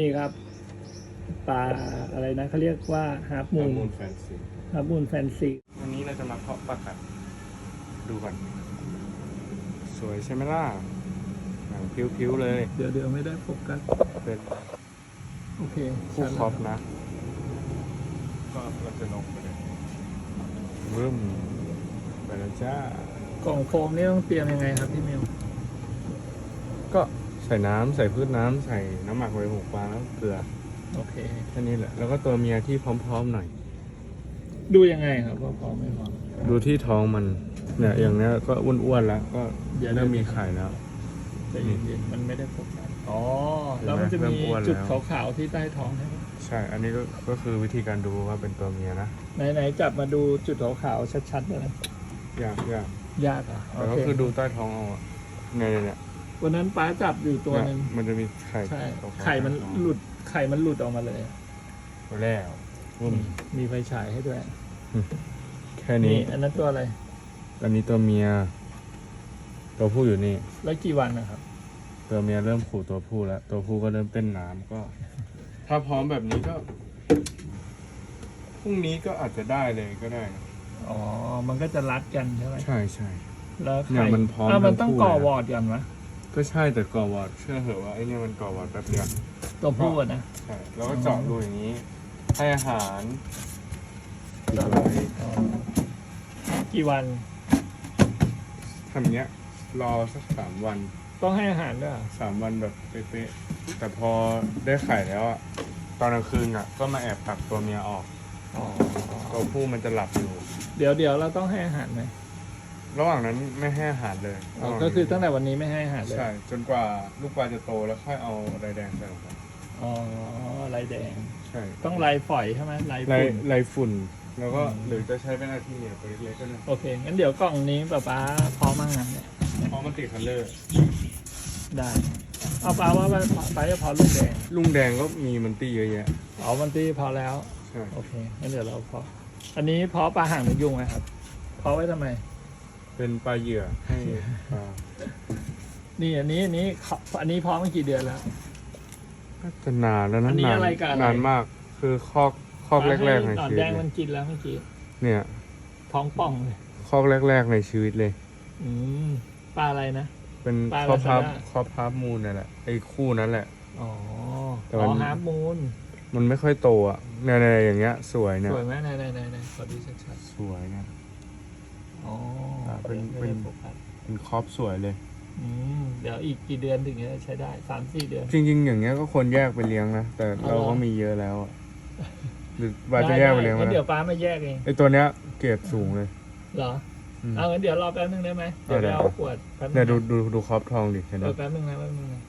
นี่ครับปลาอะไรนะเขาเรียกว่าฮาร์ปมูนมูนแฟนซีฮาร์ปมูนแฟนซีวันนี้เราจะมาเพาะปลากัดดูก่อนสวยใช่ไหมล่ะหนังผิวๆเลยเดี๋ยวเดี๋ยวไม่ได้โฟกัสเป็นโอเคคู่ชัดคแล้วรอบนะ ก็เราจะลงไปเลยรึมไปแล้วจ้ากล่องโฟมนี่ต้องเตรียมยังไงครับพี่มิวก็ ใส่น้ำใส่พืชน้ำใส่น้ำหมักไว้หมูปลาแล้วเกลือโอเค แค่นี้แหละแล้วก็ตัวเมียที่พร้อมๆหน่อย ดูยังไงครับว่าพร้อมไม่พร้อม ดูที่ท้องมันเนี่ยอย่างเนี้ยก็อ้วนๆแล้วก็เดี๋ยว เริ่มมีไข่แล้วใจเย็นๆมันไม่ได้โฟกัสอ๋อ แล้วมันจะเริ่มีมอ้วนแล้ว จุดขาวๆที่ใต้ท้องใช่ไหมใช่ อันนี้ก็ก็คือวิธีการดูว่าเป็นตัวเมียนะไหนๆจับมาดูจุดขาวๆชัดๆเลยนะยากยากยากอะโอแต่ก็เคคือดูใต้ท้องเอาอะเนี่ยเนี่ยเนี่ย วันนั้นป้าจับอยู่ตัวหนึ่งเยมันจะมีไข่ใช่ขาวๆไข่มันใต้ท้องหลุดไข่มันหลุดออกมาเลยไปแล้วอืมมีไฟฉายให้ด้วย แค่นี้ อันนั้นตัวอะไร อันนี้ตัวเมีย ตัวผู้อยู่นี่ แล้วกี่วันนะครับ ตัวเมียเริ่มขู่ตัวผู้แล้ว ตัวผู้ก็เริ่มเต้นน้ำก็ ถ้าพร้อมแบบนี้ก็พรุ่งนี้ก็อาจจะได้เลยก็ได้นะอ๋อ มันก็จะรัดกันใช่ไหมใช่ใช่แล้วเนี่ไข่ยมันพร้อมอะมันทั้ต้องงคู่ก่อเลยวอร์ดกันวะ ก็ใช่แต่ก่อวอร์ดเชื่อเหอะว่าไอ้เนี่ยมันก่อวอร์ดแป๊บเดียวตัวผู้อะนะใช่แล้วก็เจาะรูอย่างนี้ ให้อาหารปิดไว้อ๋อกี่วันทำเนี้ย รอสักสามวันต้องให้อาหารด้วยเหรอสามวันแบบเป๊ะๆแต่พอได้ไข่แล้วอะตอนกลางคืนอะก็มาแอบผลักตัวเมียออกอ๋อตัวผู้มันจะหลับอยู่ เดี๋ยวเดี๋ยวเราต้องให้อาหารไหม ระหว่างนั้นไม่ให้อาหารเลยอ๋อระหว่างก็คือตั้งนี้แต่วันนี้ไม่ให้อาหารเลยใช่จนกว่าลูกปลาจะโตแล้วค่อยเอาอะไรแดงใส่ลงไปอ๋อลายแดง ใช่ต้องลายฝอยใช่ไหมลายไรฝุ่นไรฝุ่น แล้วก็อืมหรือจะใช้เป็นอาทีเนี่ยตัวเล็กๆก็ได้โอเค งั้นเดี๋ยวกล่องนี้ป้าป้าพร้อมมากงานเนี่ยเพราะมันติดคันเลอร์ได้ เอาป้าว่าป้าจะพอลูกแดง ลุงแดงก็มีมันตี้เยอะแยะอ๋อมันตีพอแล้วใช่โอเคงั้นเดี๋ยวเราพอ อันนี้เพาะปลาห่างนกยุงนะครับเพาะไว้ทำไม เป็นปลาเหยื่อให้ปลานี่อันนี้อันนี้เขาอันนี้เพาะมากี่เดือนแล้ว น่าจะนานแล้วนะอันนี้นานอะไรกับอะไร นานมาก คือคอกคอกแรก ๆ ในหนอนชีวิแดตงเลมันยกินแล้วเมื่อกี้เนี่ยท้องป่องเลยคอกแรก ๆ ในชีวิตเลย อืมปลาอะไรนะ เป็นปลาคอพับลาซาด้าคอพับมูนนั่นแหละไอ้คู่นั้นแหละ อ๋อแต่อ๋มัน อฮาร์ปมูนมันไม่ค่อยโตอะเนี่ยๆอย่างเงี้ย สวยเนี่ยสวยไหมไหนไหนไหนไหนขอดูชัดสวยเนี่ยๆ อ๋ออ่าเป็นไม่เป็นได้โฟกัสเป็นครอปสวยเลย อืมเดี๋ยวอีกกี่เดือนถึงจะใช้ได้สามสี่เดือน จริง ๆ อย่างเงี้ยก็ควรแยกไปเลี้ยงนะ แต่เอาเราเหรอก็มีเยอะแล้วอะหรือว่าจะแยกไปเลี้ยงด้ไหมด้งั้นเดี๋ยวป้ามาแยกเองไอตัวเนี้ยเกรดสูงเลย เหรออืม เอางั้นเดี๋ยวรอแป๊บนึงได้ไหมเดี๋ยวได้ไปได้เอาขวดแป๊บนึงเนี่ยดูนะดูดูครอปทองดิเห็นไหมเออแป๊บนึงนะแป๊บนึงนะ